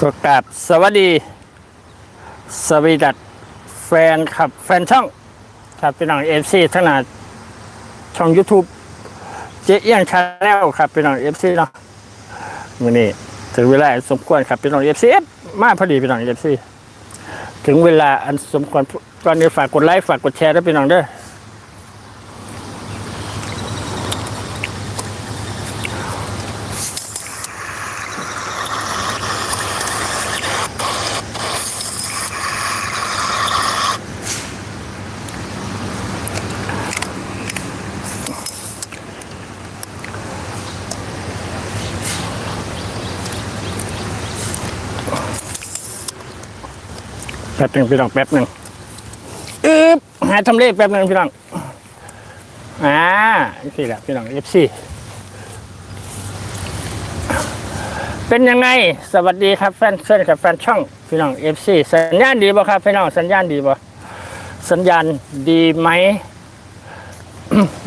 ก็กราบสวัสดี สวีดัตแฟนครับ แฟนช่อง ครับพี่น้องเอฟซีขนาดช่อง YouTube เจ๊เอี้ยงชาแนลครับพี่น้องเอฟซีเนาะมื่อนี้ถึงเวลาสมควรครับพี่น้องเอฟซีมาพอดีพี่น้องเอฟซีถึงเวลาอันสมควรตอนนี้ฝากกดไลค์ฝากกดแชร์ด้วยพี่น้องเด้อ ป๊บหนึ่งพี่น้องแป๊บหนึ่งอึ๊บหาทำเลแป๊บหนึ่งพี่น้องอ่านี่แหละพี่น้องเอฟซีเป็นยังไงสวัสดีครับแฟนเพื่อนกับแฟนช่องพี่น้องเอฟซีสัญญาณดีบ่ครับพี่น้องสัญญาณดีบ่สัญญาณดีไหม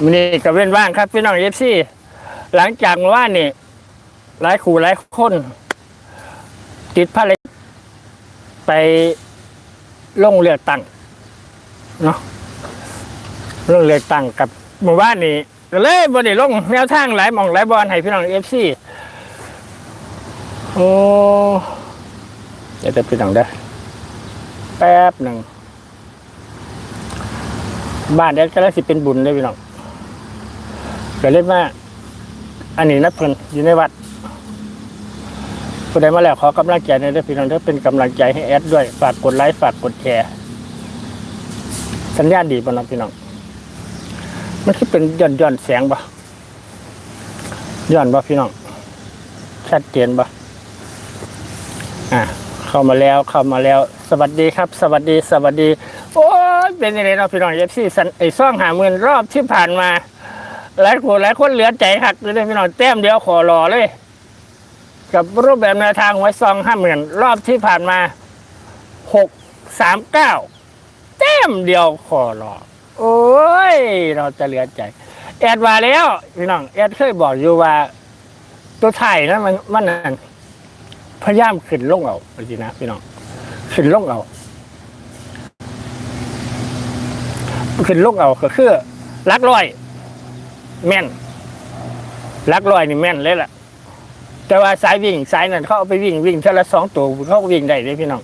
มันนี่กับเว้นว่างครับพี่น้องเอฟซีหลังจากเมื่อว่านนี่หลายขู่หลายคน ติดภารกิจไป ลงเลือกตั้งเนาะลงเลือกตั้งกับหมู่บ้านนี้ก็เลยบไดีลงแนวทางหลายมองหลายบอลให้พี่น้องเอฟซีโอ้เดี๋ยวจะพี่น้องเด้อแป๊บหนึ่งบ้านเด็กก็แล้วสิเป็นบุญเลยพี่น้องก็เลยว่าอันนี้นักเพิ่นอยู่ในวัด ผู้ใดมาแล้วขอกำลังใจในอยเด้อพี่น้องเด้อเป็นกำลังใจให้แอดด้วย ฝากกดไลค์ฝากกดแชร์สัญญาณดีป่ะน้องพี่น้อง มันคือเป็นย่อนย่อนแสงป่ะย่อนป่ะพี่น้อง ชัดเจนป่ะอะเข้ามาแล้วเข้ามาแล้ว สวัสดีครับ สวัสดีสวัสดี โอ้ยเป็นยังไงเนาะพี่น้องเอฟซีไอ้ซ่องหาเงินรอบที่ผ่านมาหลายคนหลายคนเหลือใจหักเลยพี่น้องแต้มเดียวขอรอเลย กับรูปแบบแนวทางไว้ซองห้าหมื่นรอบที่ผ่านมาหกสามเก้าแต้มเดียวขอรอโอ้ย เราจะเหลือใจ แอดมาแล้วพี่น้องแอดเคยบอกอยู่ว่า ตัวไทยนะมันมันนั่นพยายามขึ้นลงเอาจริงนะพี่น้องขึ้นลงเอาขึ้นลงเอาก็คือลักลอย แม่นลักลอยนี่แม่นเลยล่ะ แต่ว่าสายวิ่งสายนั้นเขาเอาไปวิ่งวิ่งเท่าละสองตัวเขาวิ่งได้เลยพี่น้อง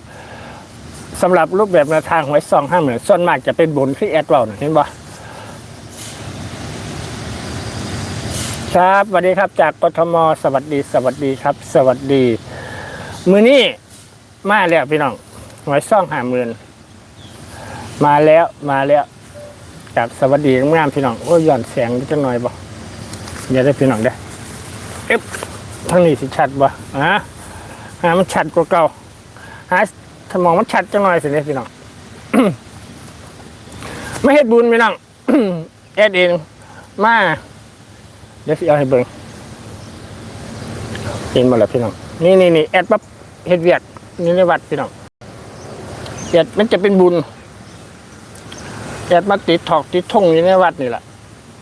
สำหรับรูปแบบแนวทางไว้สองห้าหมื่นส่วนมากจะเป็นบนที่แอดเราน่ะเห็นปะครับสวัสดีครับจากกทมสวัสดีสวัสดีครับ สวัสดี มือนี้มาแล้วพี่น้องไว้ซ่องห้าหมื่นมาแล้วมาแล้วจากสวัสดีงามพี่น้องโอ้ยหย่อนแสงจังหน่อยบ่เดี๋ยวได้พี่น้องได้เอ๊ะ ทั้งนี้สิชัดบ่ฮะหามันชัดกว่าเก่าหามองมันชัดจังหน่อยสิเนี่ยพี่น้องไม่เฮ็ดบุญพี่น้องแอดเองมาเดี๋ยวสิเอาให้เบิ่งเห็นหมดแล้วพี่น้องนี่นี่นี่แอดปั๊บเฮ็ดเวียดนี่ในวัดพี่น้องแอดมันจะเป็นบุญแอดมาติดถอกติดทงอยู่ในวัดนี่แหละ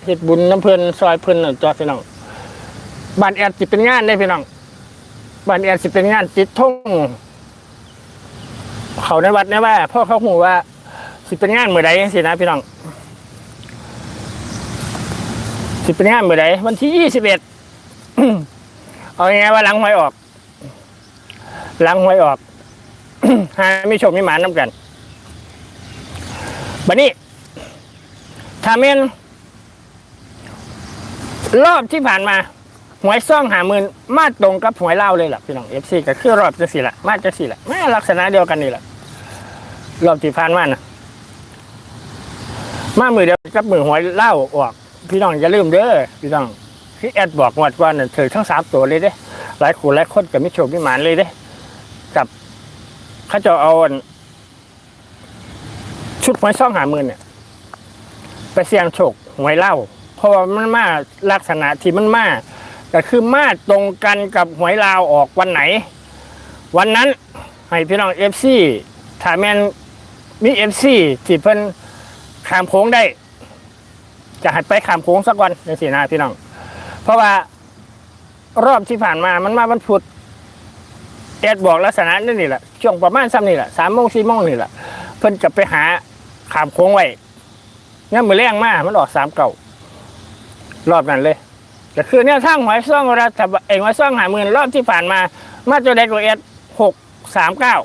เฮ็ดบุญน้ำเพลินซอยเพลินน่ะจ้าพี่น้อง บ้านแอดสิเป็นงานได้พี่น้องบ้านแอดสิเป็นงานติดทุ่งเขาในวัดในว่าพ่อเขาหูว่า สิเป็นงานเมื่อใดสินะพี่น้อง สิเป็นงานเมื่อใดวันที่ยี่สิบเอ็ดเอาไงว่าหลังหวยออกหลังหวยออกหามีโชคมีหมานน้ำกันบัดนี้ถ้าเมนรอบที่ผ่านมา หวยซ่องหาหมื่นมาตรงกับหวยเล่าเลยล่ะพี่น้องเอฟซีก็คือรอบจังสี่ละมาจังสี่ละมาลักษณะเดียวกันนี่แหละรอบที่ผ่านมานะมามือเดียวกับมือหวยเล่าออกพี่น้องอย่าลืมเด้อพี่น้องที่แอดบอกงวดก่อนน่ะถือทั้งสามตัวเลยเด้หลายคนหลายคนกับมิโชคมิหมานเลยเด้กับเขาจะเอาชุดหวยซ่องหาหมื่นเนี่ยไปเสี่ยงโชคหวยเล่าเพราะว่ามันมาลักษณะที่มันมา ก็คือมาตรงกันกับหวยลาวออกวันไหน วันนั้นให้พี่น้องเอฟซีถ้าแมนมีเอฟซีที่เพิ่นขามโค้งได้ จะหัดไปขามโค้งสักวันจังสีนะพี่น้อง เพราะว่ารอบที่ผ่านมามันมาวันพุธแอดบอกลักษณะนี่นี่แหละช่วงประมาณซ้ำนี่แหละสามโมงสี่โมงนี่แหละเพิ่นจะไปหาขามโค้งไว้งั้นมือแรงมากมันออกสามเก่ารอบนั้นเลย ก็คือเนี่ยทางหวยซ่องรัฐบาลเองหวยซ่องหาหมื่นรอบที่ผ่านมา มาตัวใดกว่าแอดหกสามเก้า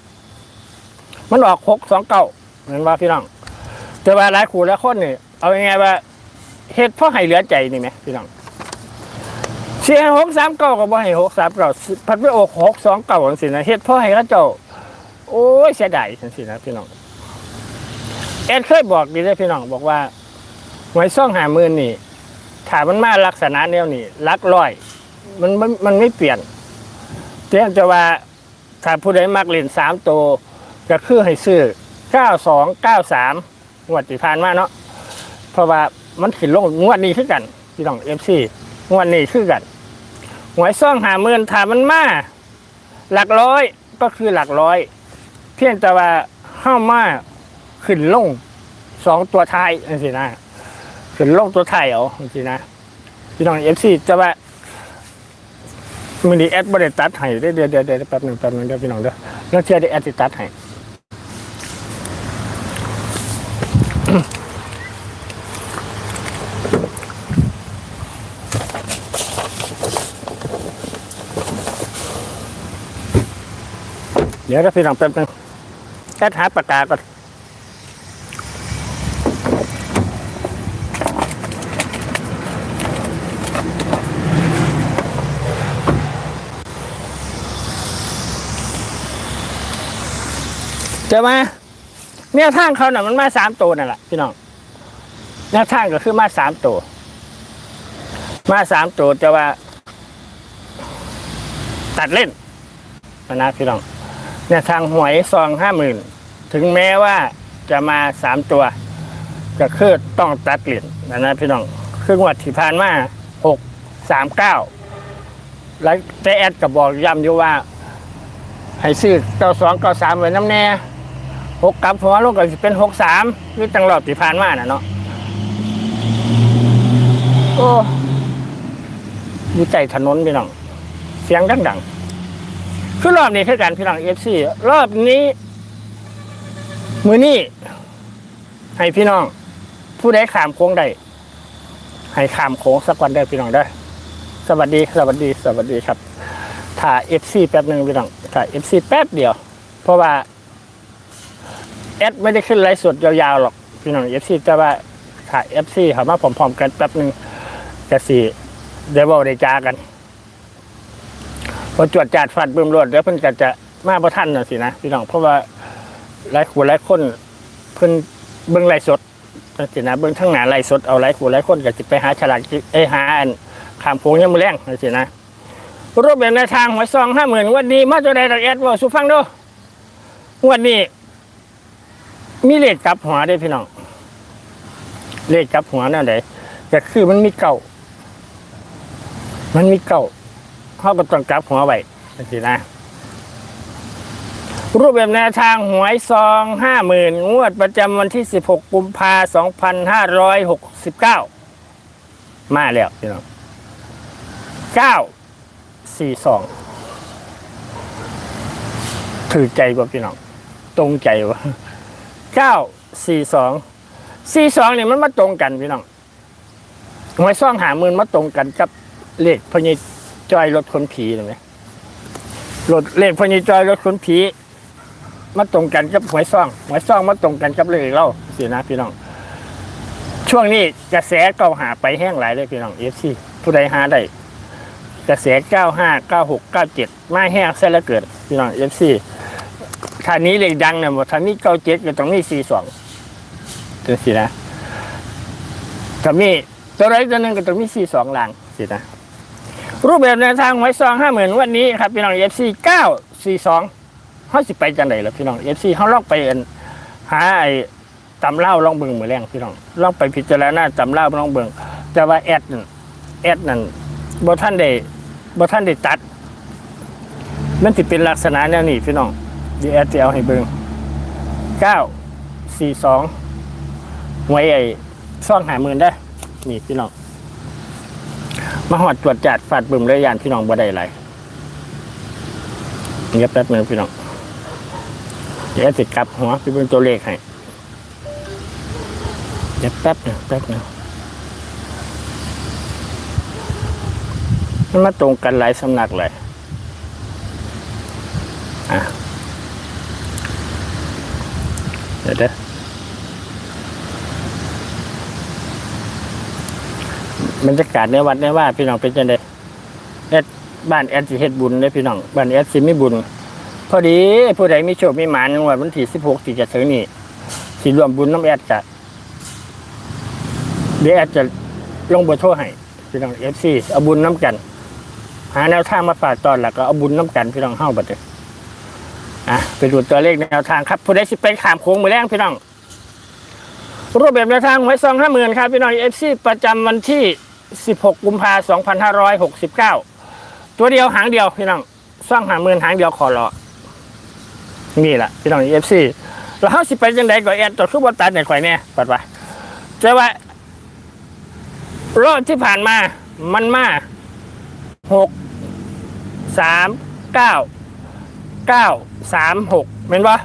มันออกหกสองเก้าเหมือนว่าพี่น้อง แต่ว่าหลายคู่แล้วคนนี่เอายังไงว่าเฮ็ดเพราะให้เหลือใจนี่ไหมพี่น้องเสียหกสามเก้าก็บ่ให้หกสามเก้าพัดไปออกหกสองเก้าสินะเฮ็ดเพราะให้เขาเจ้า โอ้ยเสียดายจังสินะพี่น้องแอดเคยบอกดีเลยพี่น้องบอกว่าหวยซ่องหามื่นนี่ ถ้ามันมาลักษณะแนวนี่ลักร้อย มันมันมันไม่เปลี่ยนเพียงแต่ว่าถ้าผู้ใดมักเล่นสามตัวก็คือให้ซื้อเก้าสองเก้าสามงวดที่ผ่านมาเนาะเพราะว่ามันขึ้นลงงวดนี้คือกันพี่น้องเอฟซีงวดนี้คือกันหวยซ่องหาหมื่นถ้ามันมาหลักร้อยก็คือหลักร้อย เพียงแต่ว่าห้ามาขึ้นลงสองตัวท้ายนั่นสินะ ขึ้นลงตัวไทยเอานั่นสินะพี่น้องเอฟซีจะว่ามินิแอดบริตัดให้เดี๋ยวเดี๋ยวเดี๋ยวเดี๋ยวแป๊บหนึ่งแป๊บหนึ่งเดี๋ยวพี่น้องเดี๋ยวแล้วเชื่อได้แอดสิตัดให้เดี๋ยวเราพี่น้องแป๊บนึงแค่หาปากกาก่อน จอไหมแนวทางเขาน่ะมันมาสามตัวนั่นแหละพี่น้องแนวทางก็คือมาสามตัว มาสามตัวแต่ว่า ตัดเล่นนะพี่น้องเนี่ยทางหวยซองห้าหมื่นถึงแม้ว่าจะมาสามตัว ก็คือต้องตัดเหรียญนะนะพี่น้องครึ่งวัดที่ผ่านมาหกสามเก้าแล้วแต่แอดก็บอกย้ำอยู่ว่า ให้ซื้อเก้าสองเก้าสามไว้น้ำแน่ หกกลับหัวลงก็สิเป็นหกสามนี่ตั้งรอบที่ผ่านมาน่ะเนาะโอ้อยู่ใจถนนพี่น้อง เสียงดังๆคือรอบนี้คือการพี่น้องเอฟซีรอบนี้ มือนี้ให้พี่น้อง ผู้ใดขามโค้งได้ให้ขามโค้งสักวันได้พี่น้องได้อสวัสดีสวัสดีสวัสดีครับถ่าเอฟซีแป๊บหนึ่งพี่น้องถ่าเอฟซีแป๊บเดียว เพราะว่า แอดไม่ได้ขึ้นไลฟ์สดยาวๆหรอกพี่น้องเอฟซีแต่ว่าถ่าเอฟซีเขามาพร้อมๆกันแป๊บหนึ่งจะสี่เดี๋ยวบอกได้จากันพอจวดจาดฟัดบึมรวดเดี๋ยวเพิ่นก็จะมาประทันน่ะสินะพี่น้องเพราะว่าหลายคู่หลายคนเพิ่นเบิ่งไลฟ์สดจังสินะเบิ่งทั้งหนาไลฟ์สดเอาหลายคู่หลายคนก็สิไปหาฉลากเอ้ยหาอันขามโพงยังมือแรงจังสินะรูปแบบในทางหวยซองห้าหมื่นวันนี้มาตัวใดดักแอดว่าสุฟังดูวันนี้ มีเลขกลับหัวได้พี่น้อง เลขกลับหัวนั่นไหนก็คือมันมีเก่า มันมีเก่าเขาก็ต้องกลับหัวไว้สินะ รูปแบบแนวทางหวยซองห้าหมื่นงวดประจำวันที่สิบหกกุมภาสองพันห้าร้อยหกสิบเก้ามาแล้วพี่น้องเก้าสี่สองถือใจกว่าพี่น้อง ตรงใจวะ เก้าสี่สองสี่สองเนี่ยมันมาตรงกันพี่น้องหวยซองหามืนมาตรงกันกับเลขพญจอยรถคนผีเห็นไหมรถเลขพญจอยรถคนผีมาตรงกันกับหวยซ่องหวยซ่องมาตรงกันกับเลขเราสินะพี่น้อง ช่วงนี้กระแสเก้าหาไปแห้งหลายเลยพี่น้องเอฟซีผู้ใดหาได้กระแสเก้าห้าเก้าหกเก้าเจ็ดไม่แห้งเส้นละเกิดพี่น้องเอฟซี ท่านี้เลขดังเนี่ยหมดท่านี้เก้าเจ็ดก็ต้องมีสี่สองจังสินะกับมีตัวไรตัวหนึ่งก็ต้องมีสี่สองหลังสินะรูปแบบแนวทางหวยซองห้าหมื่นวันนี้ครับพี่น้องเอฟซีเก้าสี่สองเขาสิไปจังไหนล่ะพี่น้องเอฟซีเขาลองไปหาไอ้ตำเล่าลองเบิ่งมือแรงพี่น้องลองไปพิจารณาตำเล่าลองเบิ่งแต่ว่าแอดนั่นแอดนั่นบ่ท่านได้บ่ท่านได้ตัด มันสิเป็นลักษณะแนวนี้พี่น้อง ดีแอดจะเอาให้เบิงเก้าสี่สองหวยไอ้ซ่องหาหมื่นได้ นี่พี่น้อง มาหอดตรวจจัดฟาดบึมเลยยานพี่น้องบ่ได้ไรเงียบแป๊บหนึงพี่น้อง เดี๋ยวสิดกลับหัวพี่เบิ่งตัวเลขให้เดี๋ยวแป๊บหนึงแป๊บหนึงมันมาตรงกันหลายสำนักเลย อะ เดี๋ยวเด้อบรรยากาศในวัดในว่า พี่น้องเป็นจังไดแอดบ้านแอดสิเฮ็ดบุญเลยพี่น้องบ้านแอดสิมีบุญ พอดีผู้ใดมีโชคมีหมานงวดวันที่16ที่จะถึงนี้สิรวมบุญน้ำแอดจะเดี๋ยวแอดจะลงเบอร์โทรให้พี่น้อง FC เอาบุญน้ำกัน หาแนวทางมาฝากตอนแล้วก็เอาบุญน้ำกันพี่น้องเฮาบัดเด อะไปดูตัวเลขแนวทางครับผู้ใดสิไปขามโค้งมือแรงพี่น้อง รูปแบบแนวทางไว้ซองห้าหมื่นครับพี่น้อง FC ประจำวันที่ 16 กุมภาสองพันธ์2569ตัวเดียวหางเดียวพี่น้องซ่องหาหมื่นหางเดียวขอรอนี่แหละพี่น้อง FC แล้วเขาสิบไปยังไงก็แอดตัวคือบอลตัดในข่อยเนี่ยปัดว่าจะว่ารอบที่ผ่านมามันมาหกสามเก้า เก้าสามหกเป็นปะ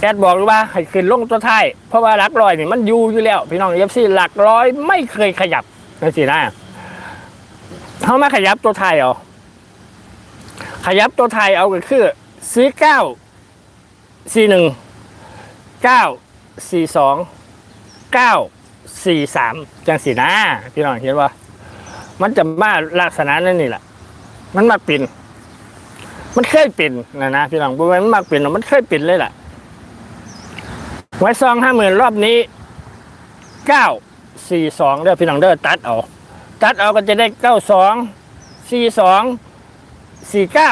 แอดบอกเลยว่าให้ขึ้นลงตัวท้ายเพราะว่าหลักร้อยนี่มันอยู่อยู่แล้ว พี่น้อง FC หลักร้อยไม่เคยขยับนั่นสินะเขามาขยับตัวท้ายเอาขยับตัวไทยเอาก็คือซื้อเก้าสี่หนึ่งเก้าสี่สองเก้าสี่สามจังสีนะพี่น้องเห็นว่า มันจะมาลักษณะนั่นนี่แหละมันมาปิ่น มันเคยเปิ่นนะนะพี่น้องบริเวณมันมาปิ่นมันเคยเปิ่นเลยแหละไว้ซองห้าหมื่นรอบนี้เก้าสี่สองเด้อพี่น้องเด้อตัดเอาตัดเอาก็จะได้เก้าสองสี่สองสี่เก้า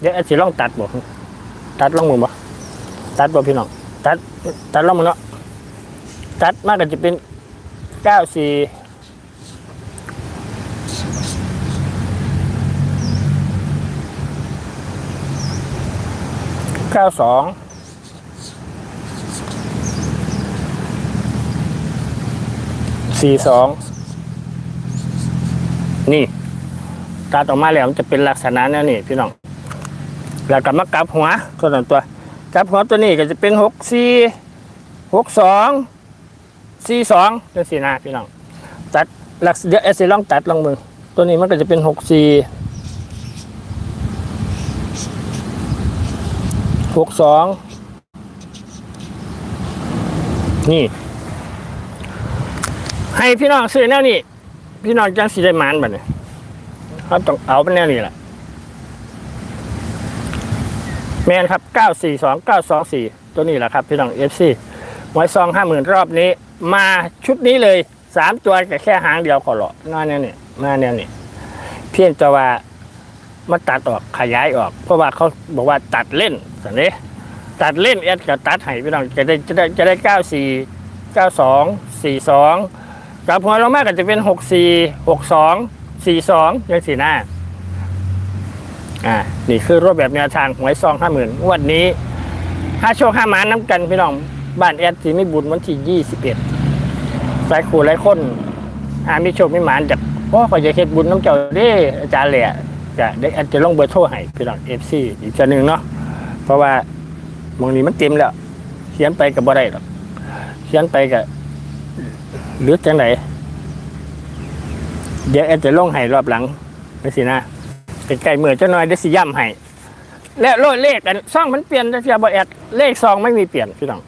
เดี๋ยวไอ้สิลองตัดบ่ตัดลองมือบ่ตัดบ่พี่น้องตัดตัดลองมือเนาะตัดมากก็จะเป็นเก้าสี่ เก้าสองสี่สองนี่ตัดออกมาแล้วมันจะเป็นลักษณะนั่นนี่พี่น้องแล้วก็มากลับหัวตัวนั้นตัวกลับหัวตัวนี้ก็จะเป็นหกสี่หกสองสี่สองจังสี่นะพี่น้องตัดหลักเดี๋ยวเอสซีลองตัดลองมือตัวนี้มันก็จะเป็นหกสี่ หกสองนี่ ให้พี่น้องซื้อแนวนี้ พี่น้องจังสีได้มานบัดนี้เขาต้องเอาเป็นแนวนี้แหละแมนครับ 942 924 ตัวนี้แหละครับพี่น้อง FC ไว้ซองห้าหมื่นรอบนี้ มาชุดนี้เลยสามตัวแต่แค่หางเดียวขอหรอกมาแนวนี้มาแนวนี้ เพียงแต่ว่า มาตัดออกขยายออก เพราะว่าเขาบอกว่าตัดเล่นสันนี้ตัดเล่นแอดกับตัดให้พี่น้องจะได้จะได้จะได้เก้าสี่เก้าสองสี่สองกับหัวลงมากก็จะเป็นหกสี่หกสองสี่สองยังสี่หน้าอ่านี่คือรูปแบบแนวทางหวยซองห้าหมื่นวันนี้ห้าโชคห้าหมาน้ำกันพี่น้องบ้านแอดสีไม่บุญวันที่ยี่สิบเอ็ดสายขู่ไรคนหามีโชคไม่หมานจากพ่อขอจะเฮ็ดบุญน้ำเจ้าเด้อาจารย์แหละ จะได้อาจจะลงเบอร์โทรให้พี่น้องเอฟซีอีกจะหนึ่งเนาะเพราะว่ามองนี้มันเต็มแล้วเขียนไปกับบ่ได้หรอกเขียนไปกับหรือจังไหนเดี๋ยวแอดจะลงให้รอบหลังไปสินะใกล้ๆมือเจ้าน้อยได้สิย่ำให้และโลดเลขกันซ่องมันเปลี่ยนจะเสียบแอดเลขซองไม่มีเปลี่ยนพี่น้อง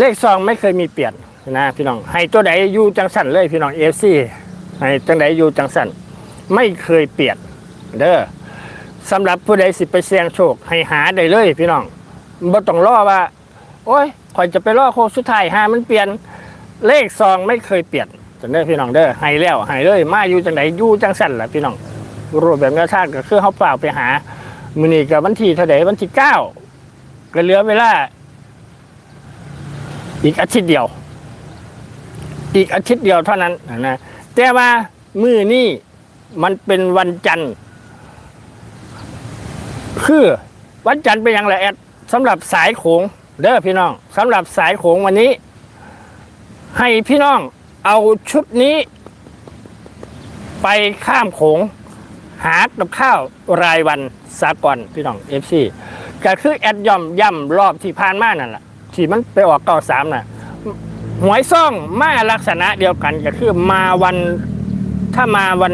เลขซองไม่เคยมีเปลี่ยน นะพี่น้องให้ตัวใดอยู่จังสันเลยพี่น้องเอฟซีให้จังใดอยู่จังสันไม่เคยเปลี่ยนเด้อสำหรับผู้ใดสิไปเสี่ยงโชคให้หาได้เลยพี่น้องบ่ต้องรอว่า โอ้ยคอยจะไปรอโคสุดท้ายหามันเปลี่ยนเลขซองไม่เคยเปลี่ยนจังได้อพี่น้องเด้อให้แล้วให้เลย มาอยู่จังไหนอยู่จังสั่นล่ะพี่น้องรูปแบบแนวทางก็คือเขาเปล่าไปหามือนี้กับวันที่เท่าไหร่วันที่เก้าก็เหลือเวลา อีกอาทิตย์เดียว อีกอาทิตย์เดียวเท่านั้นนะแต่ว่ามือนี้มันเป็นวันจันทร์คือวันจันทร์เป็นอย่างไรแอดสำหรับสายโขงเด้อพี่น้องสำหรับสายโขงวันนี้ ให้พี่น้องเอาชุดนี้ ไปข้ามโขงหากับข้าวรายวันสากลพี่น้องเอฟซีก็คือแอดย่อมย่ำรอบที่ผ่านมานั่นแหละที่มันไปออกเก้าสามน่ะ หวยซ่องมาลักษณะเดียวกันก็คือมาวันถ้ามาวัน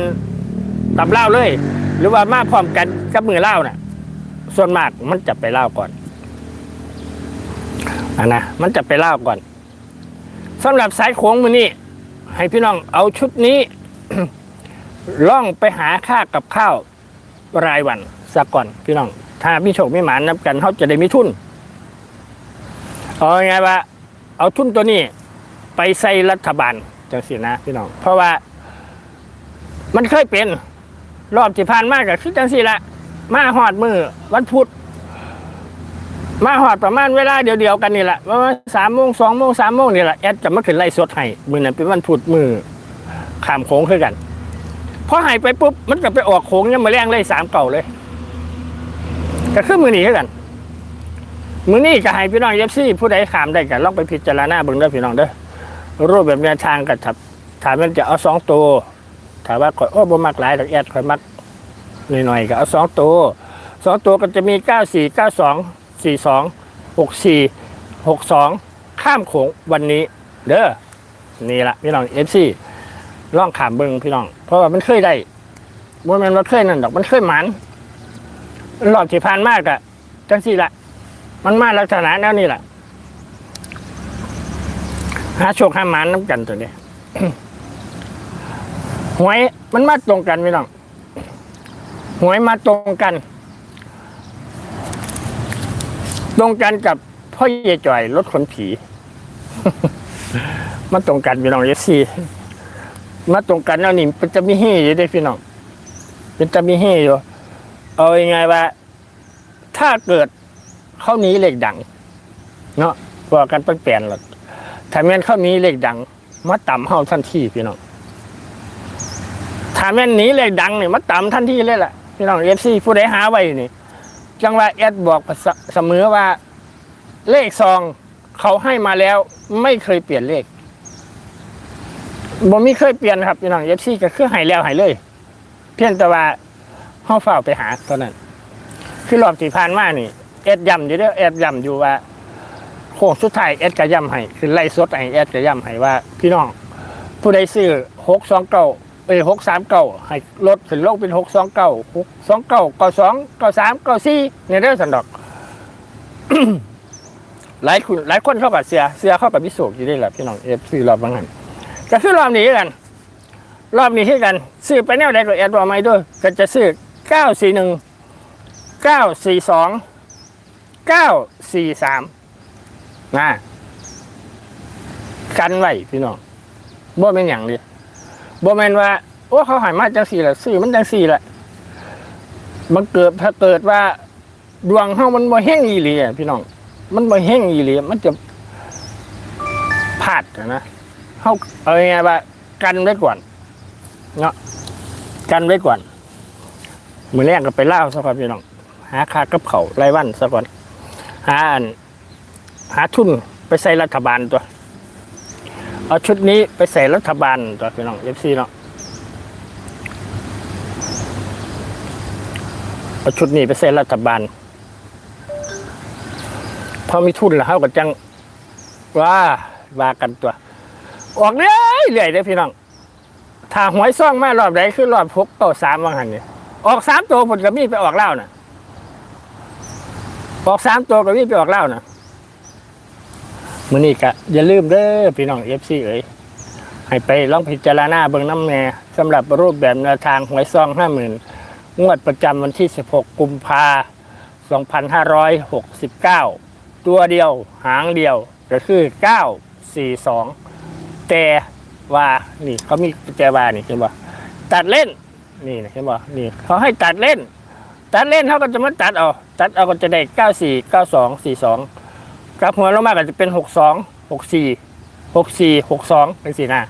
ตับเล่าเลย หรือว่ามาพร้อมกันกับมือเล่าน่ะ ส่วนมากมันจะไปเล่าก่อนอันนะมันจะไปเล่าก่อนสำหรับสายโค้งมือนี้ให้พี่น้องเอาชุดนี้ล่องไปหาค่ากับข้าวรายวันสักก่อนพี่น้อง ถ้าพี่โชคไม่หมานับกันเขาจะได้มีทุน เอาไงว่าเอาทุนตัวนี้ ไปใส่รัฐบาลจังสินะพี่น้อง เพราะว่า มันเคยเป็น รอบที่ผ่านมากกับคือจังสิละมาหอดมือวันพุธมาหอดประมาณเวลาเดียวๆกันนี่แหละประมาณสามโมงสองโมงสามโมงนี่แหละแอดจะมาขึ้นไล่สดให้มือนั้นเป็นวันพุธมือขามโค้งคือกันพอหายไปปุ๊บมันก็ไปออกโค้งยังมาแรงเลยสามเก่าเลยก็คือมือหนีกันมือนี้ก็ให้พี่น้องเอฟซี่ผู้ใดขามได้กันลองไปพิจารณาเบิ่งเด้อพี่น้องเด้อ รูปแบบแนวทางกับถามถามมันจะเอาสองตัวถามว่าข่อยโอ้บ่มักหลายดอกแอดข่อยมักหน่อยๆก็เอาสองตัวสองตัวก็จะมีเก้าสี่เก้าสองสี่สองหกสี่หกสองข้ามโขงวันนี้ เด้อนี่ละพี่น้องเอฟซีล่องขามเบิงพี่น้อง เพราะว่ามันเคยได้บ่แมันว่าเคยนั่นดอกมันเคยหมันรอบที่ผ่านมากอะจังสี่ละมันมาลักษณะแนวนี้แหละ หาโชคหาหมันน้ำกันตัวนี้หวยมันมาตรงกันพี่น้องหวยมาตรงกัน ตรงกันกับพ่อเยจ่อยรถขนผี มาตรงกันพี่น้องเอซีมาตรงกันแล้วนี่มันจะมีเฮอยู่ด้พี่น้องมันจะมีเฮอยู่เอายังไงว่า ถ้าเกิดเข้านี้เหล็กดัง เนาะว่ากันเป็นแปลนหรอก ถ้าแม่นเข้านี้เล็กดังมาต่ำเฮาทันทีพี่น้องถ้าแม่นหนี้เล็กดังเนี่ยมาต่ำทันทีเลยล่ะพี่น้องเอฟซีผู้ใดหาไว้นี่จังว่าแอดบอกเสมอว่า เลขซองเขาให้มาแล้ว ไม่เคยเปลี่ยนเลขบ่มีเคยเปลี่ยนครับพี่น้องเอฟซีก็คือใหายแล้วใหายเลย เพียงแต่ว่าห้องเฝ้าไปหาตอนนั้น คือรอบที่ผ่านมานี่เอ็ดย้ำอยู่เด้อเอ็ดย้ำอยู่ว่า ค้งสุดท้ายเอ็ดก็ย้ำให้คือไล่สดไอเอ็ดก็ย้ำให้ว่า พี่น้อง ผู้ใดซื้อหกสองเก้าเอ้ยหกสามเก้าให้ลดขึ้นลงเป็นหกสองเก้าหกสองเก้าเก้าสองเก้าสามเก้าสี่เนี่ยเด้อสันดอกหลายคนหลายคนเข้ากับเสียเสียเข้ากับพิสูจน์อยู่ได้แหละพี่น้องเอฟซีรอบบางหันก็คือรอบนี้กัน รอบนี้ที่กัน ซื้อไปแนวใดก็แอดบอกไม่ด้วย ก็จะซื้อ941 942 943น นะกันไว้พี่น้องบ่เป็นอย่างดิบ่แม่นว่าโอ้เขาหายมาจังสี่ละซื้อมันจังสี่แหละมันเกิดถ้าเกิดว่า ดวงเฮามันบ่แห้งอีหลีพี่น้องมันบ่แห้งอีหลีมันจะพลาดนะเขาเอาไงว่า กันไว้ก่อนเนาะกันไว้ก่อนมือแรกก็ไปเล่าซะก่อนพี่น้องหาคากับเขาวรายวันซะก่อนหาอัน หาทุนไปใส่รัฐบาลตัว เอาชุดนี้ไปใส่รัฐบาลตัวพี่น้องเอฟซีเนาะเอาชุดนี้ไปใส่รัฐบาลพอมีทุนแล้วเขาก็จังว่าว่ากันตัว ออกเรื่อยเรื่อยเด้อพี่น้องถ้าหวยซ่องมารอบใดคือรอบพกต่อสามวังหันเนี่ยออกสามตัวผลกับมีไปออกเล่าน่ะ ออกสามตัวกับมีไปออกเล่าน่ะ มือนี้กะอย่าลืมเด้อพี่น้องเอฟซีเอ๋ยให้ไปลองพิจารณาเบิ่งน้ำแน่สำหรับรูปแบบแนวทางหวยซองห้าหมื่นงวดประจำวันที่ 16 กุมภา2569 ตัวเดียวหางเดียวก็คือ 942 แต่ว่านี่เขามีแจว่านี่เห็นบ่ตัดเล่นนี่นะเห็นบ่นี่เขาให้ตัดเล่น ตัดเล่นเขาก็จะมาตัดเอาตัดเอาก็จะได้เก้าสี่เกลับหัวลงมาก็จะเป็นหกสองหกสี่หกสี่หกสองเป็นสี่หน้า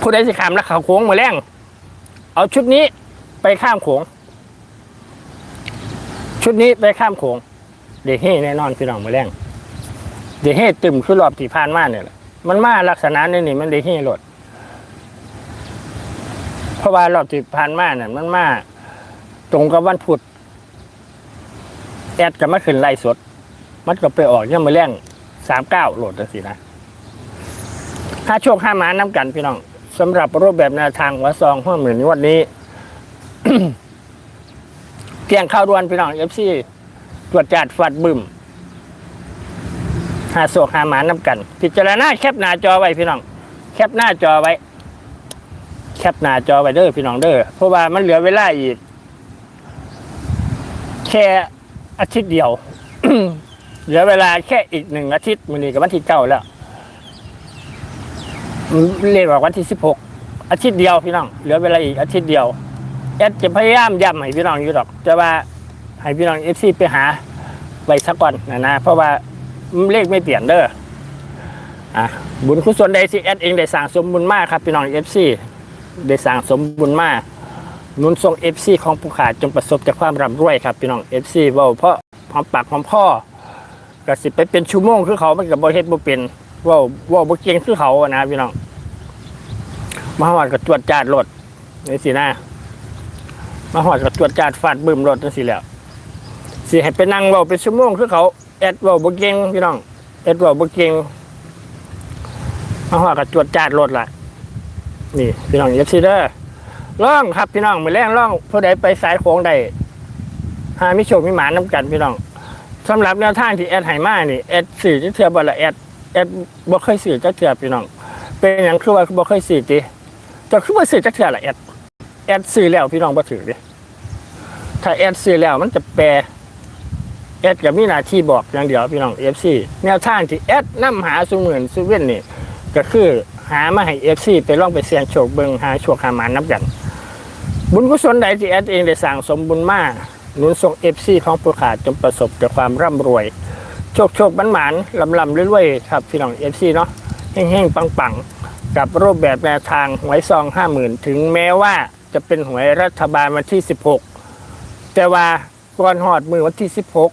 ผู้ใดสิขามนักเขาโค้งมาแรงเอาชุดนี้ไปข้ามโขงชุดนี้ไปข้ามโขงเดเฮ่แน่นอนพี่น้องมือแรงเดเฮ่ตึมคือรอบที่ผ่านมาเนี่ยแหละมันมาลักษณะนี่นี่มันเดเฮ่รถเพราะว่ารอบที่ผ่านมาเนี่ยมันมาตรงกับวันพุธ แอดก็มาขึ้นไล่สด มันก็ไปออกยังมือแรงสามเก้าโหลดสินะถ้าโชคห้ามาน้ำกันพี่น้องสำหรับรูปแบบแนวทางวัดซองห้าหมื่นวดนี้เพียงเข้าดวนพี่น้องเอฟซีตรวจจัดฟัดบึมหาโศกหาหมาน้ำกัน พิจารณาแคปหน้าจอไว้พี่น้อง แคปหน้าจอไว้ แคปหน้าจอไว้เด้อพี่น้องเด้อเพราะว่ามันเหลือเวลาอีก แค่ อาทิตย์เดียว เหลือเวลาแค่อีกหนึ่งอาทิตย์มันนี้กับวันที่เก้าแล้วเรียกว่าวันที่สิบหกอาทิตย์เดียวพี่น้องเหลือเวลาอีกอาทิตย์เดียวแอดจะพยายามย้ำให้พี่น้องอยู่ดอกจะว่าให้พี่น้องเอฟซีไปหาไว้สักก่อนนะนะเพราะว่าเลขไม่เปลี่ยนเด้ออะบุญกุศลใดที่แอดเองได้สั่งสมบุญมากครับพี่น้องเอฟซีได้สั่งสมบุญมาก นุนทรงเอฟซีของผู้ขาจงประสบจากความร่ำรวยครับพี่น้องเอฟซีว่าเพราะหอมปากหอมพ่อกระสิไปเป็นชั่วโมงคือเขาไมันกับบริเฮ็ดบ่เป็นว่าว่าบ่เก่งคือเขาอะนะพี่น้องมาหอดกับจวดจาดรถนี่สินะมาหอดกับตรวจจาดฟาดบึมรถจังสิแล้วสิให้ไปนั่งว้าเป็นชั่วโมงคือเขาแอดว้าบ่เก่งพี่น้องแอดว้าบ่เก่งมาหอดกับตรวจจาดรถล่ะ นี่พี่น้องเอฟซีเด้อ ล่องครับพี่น้องมือแรงล่องผู้ใดไปสายโค้งได้หามิโชคมิหมาน้ำกันพี่น้องสำหรับแนวทางที่แอดให้มานี่แอดสื่อจะเทือบละแอดแอดบ่เคยสื่อจะเทือพี่น้อง เป็นอย่างคือว่าบ่เคยสื่อติแต่คือว่าสื่อจะเทือละแอดแอดซื้อแล้วพี่น้องบ่ถือดิถ้าแอดซื้อแล้วมันจะแปลแอดกับมีหน้าที่บอกอย่างเดียวพี่น้องเอฟซีแนวทางที่แอดนำหาสุเหมือนสุเว่นนี่ ก็คือหามาให้เอฟซีไปลองไปเสี่ยงโชคเบิงหาโชคหาหมานับกัน บุญกุศลใดที่แอดเองได้สั่งสมบุญมากหนุนส่งเอฟซีของผู้ขาดจงประสบแต่ความร่ำรวย โชคโชคบันหมานลำลำเรื่อยๆครับพี่น้องเอฟซีเนาะแห้งๆปังๆ กับรูปแบบแนวทางหวยซองห้าหมื่นถึงแม้ว่าจะเป็นหวยรัฐบาลวันที่สิบหกแต่ว่าก่อนหอดมือวันที่สิบหก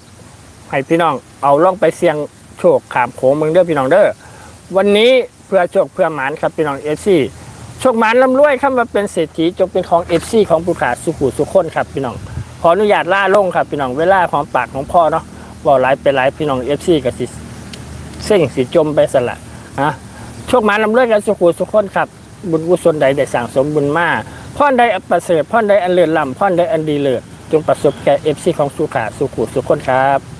ให้พี่น้องเอาล่องไปเสี่ยงโชคขามโขงเมืองเด้อพี่น้องเด้อวันนี้ เพื่อโชคเพื่อหมานครับพี่น้องเอฟซีโชคหมานลำรวยคำว่าเป็นเศรษฐีจงเป็นของเอฟซีของผู้ขาสุขุสุขคนครับพี่น้องขออนุญาตล่าลงครับพี่น้องเวลาของปากของพ่อเนาะบอกหลายไปหลายพี่น้องเอฟซีกับสิเส้งสิจมไปสละฮะโชคหมาลำเลื่อยกันสุขุสุขคนครับบุญกุศลใดได้สั่งสมบุญมาพ่อนใดอันประเสริฐพ่อนใดอันเลื่อนลำพ่อนใดอันดีเลิศจงประสบแก่เอฟซีของสุขาสุขุสุขคนครับ